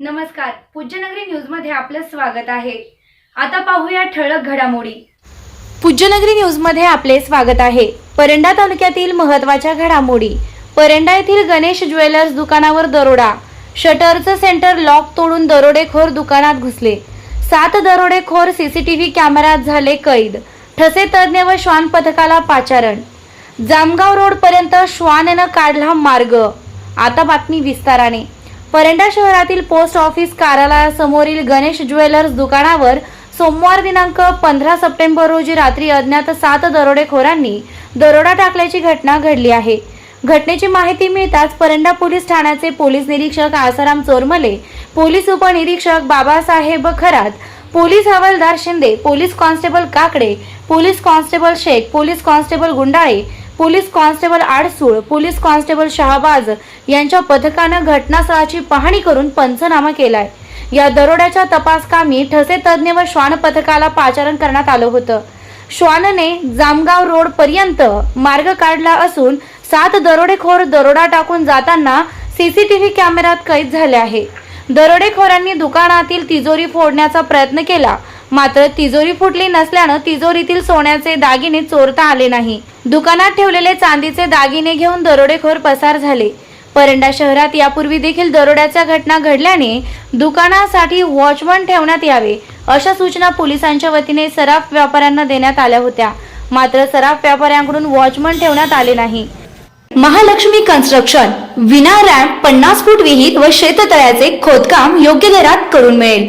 नमस्कार. पूज्यनगरी न्यूजमध्ये आपलं स्वागत आहे. आता पाहूया ठळक घडामोडी. पूज्यनगरी न्यूजमध्ये आपले स्वागत आहे. परंडा तालुक्यातील महत्त्वाच्या घडामोडी. परंडा येथील गणेश ज्वेलर्स दुकानावर दरोडा. शटरचं सेंटर लॉक तोडून दरोडेखोर दुकानात घुसले. सात दरोडेखोर सीसीटीव्ही कॅमेऱ्यात झाले कैद. ठसे तज्ज्ञ व श्वान पथकाला पाचारण. जामगाव रोड पर्यंत श्वाननं काढला मार्ग. आता बातमी विस्ताराने. परंडा शहरातील पोस्ट ऑफिस कार्यालयासमोरील गणेश ज्वेलर्स दुकानावर सोमवार दिनांक पंधरा सप्टेंबर रोजी रात्री अज्ञात सात दरोडेखोरांनी दरोडा टाकल्याची घटना घडली आहे. घटनेची माहिती मिळताच परंडा पोलीस ठाण्याचे पोलीस निरीक्षक आसाराम चोरमले पोलीस उपनिरीक्षक बाबासाहेब खरात पोलीस हवालदार Shinde police constable Kakade police constable Shaikh police constable Gundale police constable Adsul police constable Shahbaz यांच्या पथकानं घटनास्थळाची पाहणी करून पंचनामा केलाय. या दरोड्याच्या तपासकामी ठसे तज्ज्ञ व श्वान पथकाला पाचारण करण्यात आलं होतं. श्वानने जामगाव रोड पर्यंत मार्ग काढला असून सात दरोडेखोर दरोडा टाकून जाताना सीसीटीव्ही कॅमेऱ्यात कैद झाले आहे. दरोडेखोरांनी दुकानातील तिजोरी फोडण्याचा प्रयत्न केला. मात्र तिजोरी फुटली नसल्यानं तिजोरीतील सोन्याचे दागिने चोरता आले नाही. दुकानात ठेवलेले चांदीचे दागिने घेऊन दरोडेखोर पसार झाले. परंडा शहरात यापूर्वी देखील दरोड्याच्या घटना घडल्याने दुकानासाठी वॉचमन ठेवण्यात यावे अशा सूचना पोलिसांच्या वतीने सराफ व्यापाऱ्यांना देण्यात आल्या होत्या. मात्र सराफ व्यापाऱ्यांकडून वॉचमन ठेवण्यात आले नाही. महालक्ष्मी कन्स्ट्रक्शन विना रॅम्प पन्नास फूट विहीर व शेततळ्याचे खोदकाम योग्य दरात करून मिळेल.